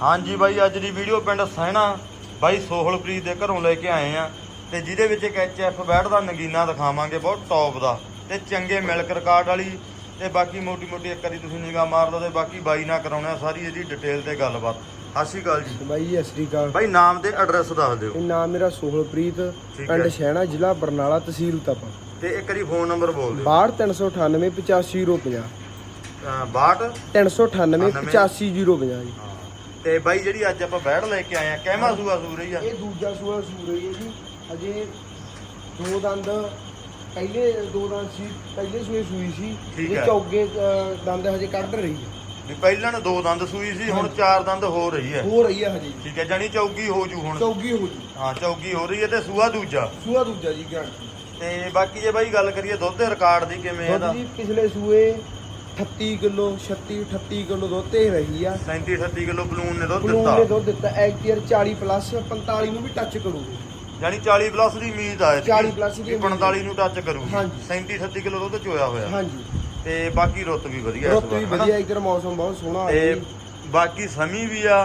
ਹਾਂਜੀ ਬਾਈ ਅੱਜ ਦੀ ਵੀਡੀਓ ਪਿੰਡ ਸੈਣਾ ਬਾਈ ਸੋਹਲਪ੍ਰੀਤ ਦੇ ਘਰੋਂ ਲੈ ਕੇ ਆਏ ਆ ਤੇ ਜਿਹਦੇ ਵਿੱਚ ਇੱਕ ਐਚਐਫ ਬੈਟ ਦਾ ਨਗੀਨਾ ਦਿਖਾਵਾਂਗੇ ਬਹੁਤ ਟੌਪ ਦਾ ਤੇ ਚੰਗੇ ਮਿਲਕ ਰਿਕਾਰਡ ਵਾਲੀ ਤੇ ਬਾਕੀ ਮੋਟੀ ਮੋਟੀ ਇੱਕ ਵਾਰੀ ਤੁਸੀਂ ਨਿਗਾਹ ਮਾਰ ਲਓ ਤੇ ਬਾਕੀ ਬਾਈ ਨਾਲ ਕਰਾਉਣਾ ਸਾਰੀ ਇਹਦੀ ਡਿਟੇਲ ਤੇ ਗੱਲਬਾਤ। ਸ਼੍ਰੀ ਅਕਾਲ ਜੀ। ਬਾਈ ਜੀ ਸਤਿ ਸ਼੍ਰੀ ਅਕਾਲ। ਬਾਈ ਨਾਮ ਤੇ ਐਡਰੈਸ ਦੱਸ ਦਿਓ। ਇਹ ਨਾਮ ਮੇਰਾ ਸੋਹਲਪ੍ਰੀਤ ਪਿੰਡ। ਸ਼ਹਿਣਾ ਜ਼ਿਲ੍ਹਾ ਬਰਨਾਲਾ ਤਹਿਸੀਲ ਉਤਾਪਾ ਤੇ ਇੱਕ ਵਾਰੀ ਫੋਨ ਨੰਬਰ ਬੋਲ ਦਿਓ। 62398 85050 ਅਹ 62 398 85050 ਜੀ। ਤੇ ਬਾਈ ਜਿਹੜੀ ਅੱਜ ਆਪਾਂ ਬੈਟ ਲੈ ਕੇ ਆਏ ਆ ਕਹਿਮਾ ਸੂਆ ਸੂ ਰਹੀ ਆ। ਇਹ ਦੂਜਾ ਸੂਆ ਸੂ ਰਹੀ ਹੈ ਜੀ। ਅਜੇ ਦੋ ਦੰਦ ਪਹਿਲੇ ਦੋ ਦੰਦ ਸੀ ਪਹਿਲੇ ਸੂਏ ਸੂਈ ਸੀ। ਠੀਕ ਇਹ ਹੈ। ਚੌਗੇ ਅ, ਦੰਦ ਹਜੇ ਕੱਢ ਰਹੀ ਹੈ। ਵੀ ਪਹਿਲਾਂ ਨੇ ਦੋ ਦੰਦ ਸੂਈ ਸੀ ਹੁਣ ਚਾਰ ਦੰਦ ਹੋ ਰਹੀ ਹੈ। ਹੋ ਰਹੀ ਹੈ ਹਜੇ। ਠੀਕ ਹੈ ਜਾਨੀ ਚੌਗੀ ਹੋ ਜੂ ਹੁਣ। ਚੌਗੀ ਹੋ ਜੂ। ਹਾਂ ਚੌਗੀ ਹੋ ਰਹੀ ਹੈ ਤੇ ਸੂਆ ਦੂਜਾ। ਸੂਆ ਦੂਜਾ ਜੀ ਗਾਰੰਟੀ ਤੇ ਬਾਕੀ ਜੇ ਬਾਈ ਗੱਲ ਕਰੀਏ ਦੁੱਧ ਦੇ ਰਿਕਾਰਡ ਦੀ ਕਿਵੇਂ ਦੁੱਧ ਇਹਦਾ? ਜੀ ਪਿਛਲੇ ਸੂਏ 38 ਕਿਲੋ 36 38 ਕਿਲੋ ਦੁੱਧ ਤੇ ਰਹੀ ਆ। 37 38 ਕਿਲੋ ਬਲੂਨ ਨੇ ਦੁੱਧ ਬਲੂਨ ਨੇ ਦੁੱਧ ਦਿੱਤਾ ਐਕਟੀਅਰ 40 ਪਲੱਸ 45 ਨੂੰ ਵੀ ਟੱਚ ਕਰੂਗੀ। ਜਾਨੀ 40 ਪਲੱਸ ਦੀ ਉਮੀਦ ਆ ਇਹਦੀ। 40 plus ਦੀ ਵੀ 45 ਨੂੰ ਟੱਚ ਕਰੂਗੀ। ਹਾਂਜੀ। 37 38 ਕਿਲੋ ਦੁੱਧ ਚੋਇਆ ਹੋਇਆ। ਹਾਂਜੀ। ਤੇ ਬਾਕੀ ਰੁੱਤ ਵੀ ਵਧੀਆ ਇਸ ਰੁੱਤ ਵਾਰ, ਵੀ ਹਨਾ? ਵਧੀਆ ਇਧਰ ਮੌਸਮ ਬਹੁਤ ਸੋਹਣਾ ਆ ਤੇ ਜੀ। ਬਾਕੀ ਸਮੀ ਵੀ ਆ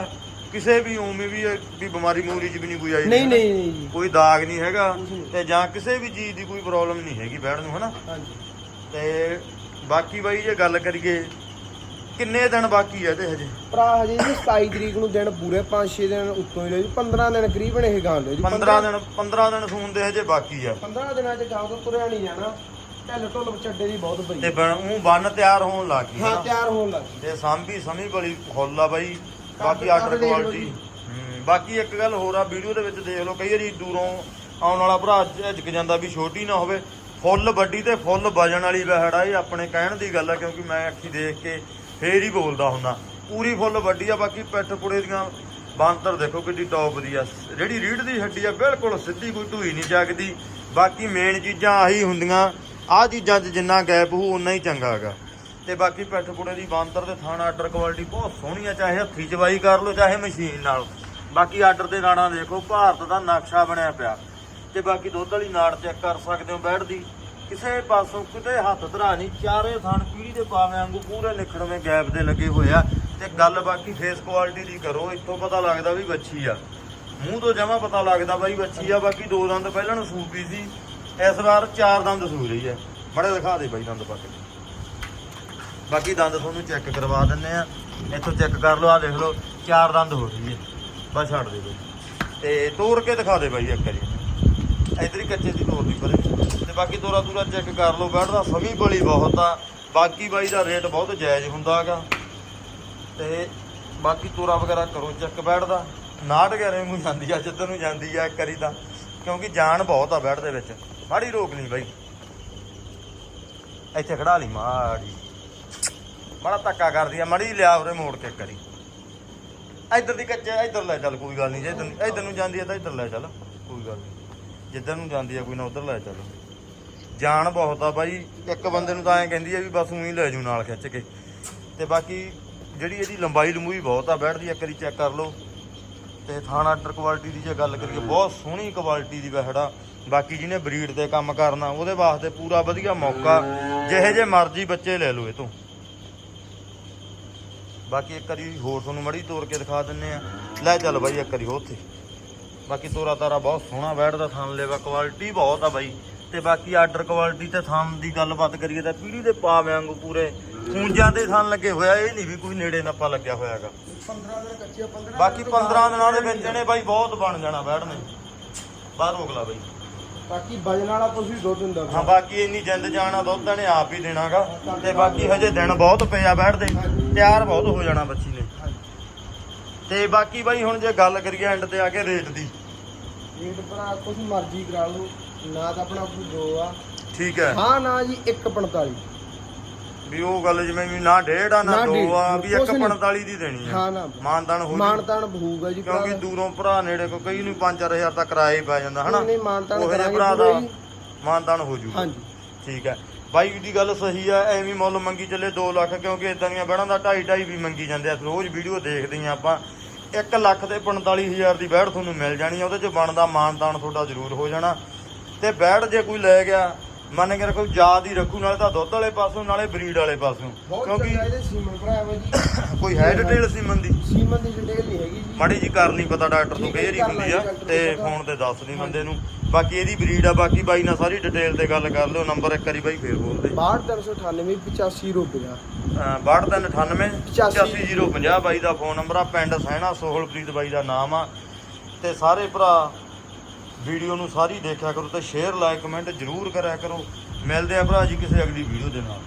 ਕਿਸੇ ਵੀ ਉਮੀ ਵੀ ਵੀ ਬਿਮਾਰੀ ਮੂਰੀ ਚ ਵੀ ਨਹੀਂ ਕੋਈ ਆਈ ਨਹੀਂ? ਨਹੀਂ ਨਹੀਂ। ਜੀ ਕੋਈ ਦਾਗ ਨਹੀਂ ਹੈਗਾ ਕੁਛ ਨਹੀਂ। ਤੇ ਜਾਂ ਕਿਸੇ ਵੀ ਚੀਜ਼ ਦੀ ਕੋਈ ਪ੍ਰੋਬਲਮ ਨਹੀਂ ਹੈਗੀ ਬੈਠ ਨੂੰ ਹਨਾ? ਹਾਂਜੀ। ਤੇ ਬਾਕੀ ਬਾਈ ਜੇ ਗੱਲ ਕਰੀਏ ਕਿੰਨੇ ਦਿਨ ਬਾਕੀ ਹੈ ਤੇ ਹਜੇ? ਭਰਾ ਹਜੇ ਜੀ 27 ਤਰੀਕ ਨੂੰ ਦਿਨ ਪੂਰੇ 5-6 ਦਿਨ ਉੱਤੋਂ ਹੀ ਲਓ ਜੀ 15 ਦਿਨ ਕਰੀਬਨ ਇਹ ਗਾਂ ਲਓ ਜੀ 15 ਦਿਨ 15 ਦਿਨ ਸੂਣ ਦੇ ਹਜੇ ਬਾਕੀ ਆ। 15 ਦਿਨਾਂ ਚ ਗਾਂ ਤੋਂ ਤੁਰਿਆ ਨਹੀਂ ਜਾਣਾ। ਢਿੱਲ ਢੁੱਲ ਚੱਡੇ ਦੀ ਬਹੁਤ ਤੇ ਪਈ ਉਹ ਬੰਨ ਤਿਆਰ ਹੋਣ ਲੱਗ ਗਈ। ਹਾਂ? ਤਿਆਰ ਹੋਣ ਲੱਗ ਗਈ। ਤੇ ਸਾਂਭੀ ਸਮੀ ਬੜੀ ਫੁੱਲ ਆ ਬਾਈ। ਬਾਕੀ ਆਰਡਰ ਕੁਆਲਿਟੀ। ਬਾਕੀ ਇੱਕ ਗੱਲ ਹੋਰ ਆ ਵੀਡੀਓ ਦੇ ਵਿੱਚ ਦੇਖ ਲਓ ਕਈ ਵਾਰੀ ਦੂਰੋਂ ਆਉਣ ਵਾਲਾ ਭਰਾ ਝਿਜਕ ਜਾਂਦਾ ਵੀ ਛੋਟੀ ਨਾ ਹੋਵੇ। ਫੁੱਲ ਵੱਡੀ ਤੇ ਫੁੱਲ ਵਜਣ ਵਾਲੀ ਵਹਿੜਾ ਇਹ ਆਪਣੇ ਕਹਿਣ ਦੀ ਗੱਲ ਆ, ਕਿਉਂਕਿ ਮੈਂ ਅੱਖੀ ਦੇਖ ਕੇ ਫੇਰ ਹੀ ਬੋਲਦਾ ਹੁੰਦਾ। ਪੂਰੀ ਫੁੱਲ ਵੱਡੀ ਆ, ਬਾਕੀ ਪਿੱਠ ਪੁੜੇ ਦੀਆਂ ਬਾਂਤਰ ਦੇਖੋ ਕਿੱਡੀ ਟੌਪ ਦੀ ਆ। ਜਿਹੜੀ ਰੀੜ ਦੀ ਹੱਡੀ ਆ, ਬਿਲਕੁਲ ਸਿੱਧੀ ਕੋਈ ਢੂਈ ਨਹੀਂ ਜਾਗਦੀ ਬਾਕੀ ਮੇਨ ਚੀਜ਼ਾਂ ਆਹੀ ਹੁੰਦੀਆਂ। ਆਹ ਚੀਜ਼ਾਂ 'ਚ ਜਿੰਨਾ ਗੈਪ ਹੋਊ ਉਨਾ ਹੀ ਚੰਗਾ ਹੈਗਾ। ਤੇ ਬਾਕੀ ਪਿੱਠ ਪੁੜੇ ਦੀ ਬਾਂਤਰ ਤੇ ਥਾਣਾ ਆਰਡਰ ਕੁਆਲਿਟੀ ਬਹੁਤ ਸੋਹਣੀ ਆ, ਚਾਹੇ ਹੱਥੀ ਚਵਾਈ ਕਰ ਲਓ, ਚਾਹੇ ਮਸ਼ੀਨ ਨਾਲ। ਬਾਕੀ ਆਰਡਰ ਦੇ ਨਾੜਾਂ ਦੇਖੋ, ਭਾਰਤ ਦਾ ਨਕਸ਼ਾ ਬਣਿਆ ਪਿਆ। ਤੇ ਬਾਕੀ ਦੁੱਧ ਵਾਲੀ ਨਾੜ ਚੈੱਕ ਕਰ ਸਕਦੇ ਹੋ ਬੈਠ ਦੀ ਕਿਸੇ ਪਾਸੋਂ ਕਿਤੇ ਹੱਥ ਧਰਾ ਨਹੀਂ, ਚਾਰੇ ਥਣ ਪੀੜੀ ਦੇ ਪਾਵੇਂ ਵਾਂਗੂ ਪੂਰੇ ਨਿਖੜਵੇਂ ਗੈਪ ਦੇ ਲੱਗੇ ਹੋਏ ਆ ਤੇ ਗੱਲ ਬਾਕੀ ਫੇਸ ਕੁਆਲਿਟੀ ਦੀ ਕਰੋ, ਇੱਥੋਂ ਪਤਾ ਲੱਗਦਾ ਵੀ ਬੱਚੀ ਆ। ਮੂੰਹ ਤੋਂ ਜਮਾ ਪਤਾ ਲੱਗਦਾ ਬਾਈ ਬੱਚੀ ਆ, ਬਾਕੀ ਦੋ ਦੰਦ ਪਹਿਲਾਂ ਨੂੰ ਸੂਪੀ ਸੀ, ਇਸ ਵਾਰ ਚਾਰ ਦੰਦ ਸੂ ਰਹੀ ਹੈ ਬੜੇ ਦਿਖਾ ਦੇ ਬਾਈ ਦੰਦ ਪਾ ਕੇ। ਬਾਕੀ ਦੰਦ ਤੁਹਾਨੂੰ ਚੈੱਕ ਕਰਵਾ ਦਿੰਨੇ ਆ। ਇੱਥੋਂ ਚੈੱਕ ਕਰ ਲਓ ਆ ਦੇਖ ਲਓ, ਚਾਰ ਦੰਦ ਹੋ ਰਹੀ ਹੈ ਬਸ ਛੱਡ ਦੇ ਬਾਈ। ਤੇ ਤੋੜ ਕੇ ਦਿਖਾ ਦੇ ਬਾਈ ਇੱਕ ਵਾਰੀ। ਇਧਰ ਹੀ ਕੱਚੇ ਦੀ ਤੋਰ ਦੀ ਪਰੇ। ਤੇ ਬਾਕੀ ਤੋਰਾ ਤੂਰਾ ਚੈੱਕ ਕਰ ਲਓ ਬੈਠਦਾ ਸਮੀ ਬਲੀ ਬਹੁਤ ਆ। ਬਾਕੀ ਬਾਈ ਦਾ ਰੇਟ ਬਹੁਤ ਜਾਇਜ਼ ਹੁੰਦਾ ਹੈਗਾ। ਤੇ ਬਾਕੀ ਤੋਰਾ ਵਗੈਰਾ ਕਰੋ ਚੈੱਕ ਬੈਠਦਾ ਨਾਟ ਘਰੇ ਨੂੰ ਜਾਂਦੀ ਆ, ਜਿੱਧਰ ਨੂੰ ਜਾਂਦੀ ਆ ਇੱਕ ਤਾਂ। ਕਿਉਂਕਿ ਜਾਨ ਬਹੁਤ ਆ ਬੈਠ ਦੇ ਵਿੱਚ। ਮਾੜੀ ਰੋਕ ਲਈ ਬਾਈ। ਇੱਥੇ ਖੜਾ ਲਈ ਮਾੜੀ। ਮਾੜਾ ਧੱਕਾ ਕਰਦੀ ਆ, ਮੜੀ ਲਿਆ ਉਰੇ ਮੋੜ ਕੇ ਕਰੀ ਇੱਧਰ ਦੀ ਕੱਚੇ, ਇੱਧਰ ਲੈ ਚੱਲ, ਕੋਈ ਗੱਲ ਨਹੀਂ। ਜੇ ਇੱਧਰ ਇੱਧਰ ਨੂੰ ਜਾਂਦੀ ਆ ਤਾਂ ਇੱਧਰ ਲੈ ਚੱਲ, ਕੋਈ ਗੱਲ ਨਹੀਂ। ਜਿੱਧਰ ਨੂੰ ਜਾਂਦੀ ਆ ਕੋਈ ਨਾ ਉਧਰ ਲੈ ਚੱਲ। ਜਾਣ ਬਹੁਤ ਆ ਬਾਈ, ਇੱਕ ਬੰਦੇ ਨੂੰ ਤਾਂ ਐਂ ਕਹਿੰਦੀ ਆ ਵੀ ਬਸ ਉਹੀ ਲੈ ਜੂ ਨਾਲ ਖਿੱਚ ਕੇ। ਤੇ ਬਾਕੀ ਜਿਹੜੀ ਇਹਦੀ ਲੰਬਾਈ ਲੰਬੂਈ ਬਹੁਤ ਆ ਬੈਠਦੀ ਇੱਕ ਵਾਰੀ ਚੈੱਕ ਕਰ ਲਓ। ਤੇ ਥਾਣਾ ਆਰਡਰ ਕੁਆਲਿਟੀ ਦੀ ਜੇ ਗੱਲ ਕਰੀਏ, ਬਹੁਤ ਸੋਹਣੀ ਕੁਆਲਿਟੀ ਦੀ ਵਹਿੜਾ ਬਾਕੀ ਜਿਹਨੇ ਬਰੀਡ ਤੇ ਕੰਮ ਕਰਨਾ, ਉਹਦੇ ਵਾਸਤੇ ਪੂਰਾ ਵਧੀਆ ਮੌਕਾ। ਜਿਹੇ ਜੇ ਮਰਜ਼ੀ ਬੱਚੇ ਲੈ ਲਓ ਇਹ ਤੋਂ ਬਾਕੀ ਇੱਕ ਵਾਰੀ ਹੋਰ ਤੁਹਾਨੂੰ ਮੜੀ ਤੋੜ ਕੇ ਦਿਖਾ ਦਿੰਨੇ ਆ। ਲੈ ਚੱਲ ਬਾਈ ਇੱਕ ਵਾਰੀ ਹੋ ਉੱਥੇ। ਬਾਕੀ ਤੋਰਾ ਤਾਰਾ ਬਹੁਤ ਸੋਹਣਾ ਬੈਠਦਾ ਥਣ ਲੇਵਾ ਕੁਆਲਿਟੀ ਬਹੁਤ ਆ ਬਾਈ। ਤੇ ਬਾਕੀ ਆਰਡਰ ਕੁਆਲਿਟੀ ਤੇ ਥਣ ਦੀ ਗੱਲਬਾਤ ਕਰੀਏ ਤਾਂ ਪੀੜੀ ਦੇ ਪਾ ਵਾਂਗੂ ਪੂਰੇ ਖੂੰਜਾਂ ਦੇ ਥਣ ਲੱਗੇ ਹੋਇਆ ਇਹ ਨਹੀਂ ਵੀ ਕੋਈ ਨੇੜੇ ਨੱਪਾ ਲੱਗਿਆ ਹੋਇਆਗਾ। 15 ਦਿਨ ਕੱਚੇ 15 ਬਾਕੀ 15 ਦਿਨਾਂ ਦੇ ਵਿੱਚ ਇਹਨੇ ਬਾਈ ਬਹੁਤ ਬਣ ਜਾਣਾ ਬੈਠਨੇ ਬਾਹਰ ਰੋਕ ਲਾ ਬਾਈ। ਬਾਕੀ ਵਜਨ ਵਾਲਾ ਵੀ ਦੁੱਧ ਹੁੰਦਾ। ਹਾਂ ਬਾਕੀ ਇੰਨੀ ਜਿੰਦ ਜਾਣਾ ਦੁੱਧ ਇਹਨੇ ਆਪ ਹੀ ਦੇਣਾਗਾ। ਤੇ ਬਾਕੀ ਹਜੇ ਦਿਨ ਬਹੁਤ ਪਏ ਆ ਬੈਠਦੇ। ਤਿਆਰ ਬਹੁਤ ਹੋ ਜਾਣਾ ਬੱਚੀ ਨੇ। ਤੇ ਬਾਕੀ ਬਾਈ ਹੁਣ ਜੇ ਗੱਲ ਕਰੀਏ ਐਂਡ ਤੇ ਆ ਕੇ ਰੇਟ ਦੀ। ਰੇਟ ਭਰਾ ਕੁਝ ਮਰਜ਼ੀ ਕਰਾ ਲਓ ਨਾ ਤਾਂ ਆਪਣਾ ਕੋਈ ਦੋ ਆ। ਠੀਕ ਹੈ। ਹਾਂ ਨਾ ਜੀ 145 ਵੀ ਉਹ ਗੱਲ ਜਿਵੇਂ ਵੀ ਨਾ ਡੇਢ ਆ ਨਾ ਨਾ ਦੋ ਡੇਢ, ਆ ਵੀ ਕੁਛ ਨਹੀਂ। 145 ਦੀ ਦੇਣੀ ਆ ਹਾਂ ਨਾ। ਮਾਨਦਾਨ ਹੋ ਜੂ। ਮਾਨਤਾਨ ਬਹੂਗਾ ਜੀ ਭਰਾ। ਕਿਉਂਕਿ ਦੂਰੋਂ ਭਰਾ ਨੇੜੇ ਕੋ ਕਈ ਨੂੰ 5-4000 ਤੱਕ ਕਿਰਾਏ ਪੈ ਜਾਂਦਾ ਹਨਾ? ਨਹੀਂ, ਮਾਨਤਾਨ ਕਰਾਂਗੇ ਭਰਾ ਪੂਰਾ ਦਾ ਜੀ। ਮਾਨਦਾਨ ਹੋ ਜੂ ਹਾਂਜੀ। ਠੀਕ ਹੈ। ਬਾਈ ਦੀ ਗੱਲ ਸਹੀ ਆ ਐਵੇਂ ਮੁੱਲ ਮੰਗੀ ਚੱਲੇ 2 ਲੱਖ ਕਿਉਂਕਿ ਇਦਾਂ ਦੀਆਂ ਬਹਿਣਾਂ ਦਾ 2.5 2.5 ਵੀ ਮੰਗੀ ਜਾਂਦੇ ਆ। ਰੋਜ਼ ਵੀਡੀਓ ਦੇਖਦੇ ਆ ਆਪਾਂ। 1 ਲੱਖ ਤੇ 45000 ਦੀ ਬੈੜ ਤੁਹਾਨੂੰ ਮਿਲ ਜਾਣੀ ਆ ਉਹਦੇ ਚ ਬਣਦਾ ਮਾਨਦਾਨ ਤੁਹਾਡਾ ਜ਼ਰੂਰ ਹੋ ਜਾਣਾ। ਤੇ ਬੈੜ ਜੇ ਕੋਈ ਲੈ ਗਿਆ ਮੰਨ ਕੇ ਰੱਖੋ ਯਾਦ ਹੀ ਰੱਖੂ ਨਾਲੇ ਤਾਂ ਦੁੱਧ ਵਾਲੇ ਪਾਸੋਂ ਨਾਲੇ ਬਰੀਡ ਵਾਲੇ ਪਾਸੋਂ। ਕਿਉਂਕਿ ਇਹਦੇ ਸੀਮਨ ਜੀ। ਕੋਈ ਹੈ ਡਿਟੇਲ ਸੀ ਮੰਦੀ ਸੀਮਨ ਦੀ ਡਿਟੇਲ ਨਹੀਂ ਹੈਗੀ ਮਾੜੀ ਜੀ ਕਰ ਲਈ ਪਤਾ ਡਾਕਟਰ ਤੋਂ ਠੀਕ ਹੈ ਕਈ ਵਾਰੀ ਕਰ ਹੁੰਦੀ ਆ ਤੇ। ਫੋਨ ਤੇ ਦੱਸ ਨਹੀਂ ਬੰਦੇ ਨੂੰ। ਬਾਕੀ ਇਹਦੀ ਬਰੀਡ ਆ ਬਾਕੀ ਬਾਈ ਨਾਲ ਸਾਰੀ ਡਿਟੇਲ ਤੇ ਗੱਲ ਕਰ ਲਿਓ ਨੰਬਰ ਇੱਕ ਵਾਰੀ ਬਾਈ ਫੇਰ ਬੋਲ ਦੇ 62398 8550 6298 85050 ਬਾਈ ਦਾ ਫੋਨ ਨੰਬਰ ਆ ਪਿੰਡ ਸਹਿਣਾ ਸੋਹਲਪ੍ਰੀਤ ਬਾਈ ਦਾ ਨਾਮ ਆ। ਤੇ ਸਾਰੇ ਭਰਾ ਵੀਡੀਓ ਨੂੰ ਸਾਰੀ ਦੇਖਿਆ ਕਰੋ ਤੇ ਸ਼ੇਅਰ ਲਾਈਕ ਕਮੈਂਟ ਜਰੂਰ ਕਰਿਆ ਕਰੋ। ਮਿਲਦੇ ਆ ਭਰਾ ਜੀ ਕਿਸੇ ਅਗਲੀ ਵੀਡੀਓ ਦੇ ਨਾਲ।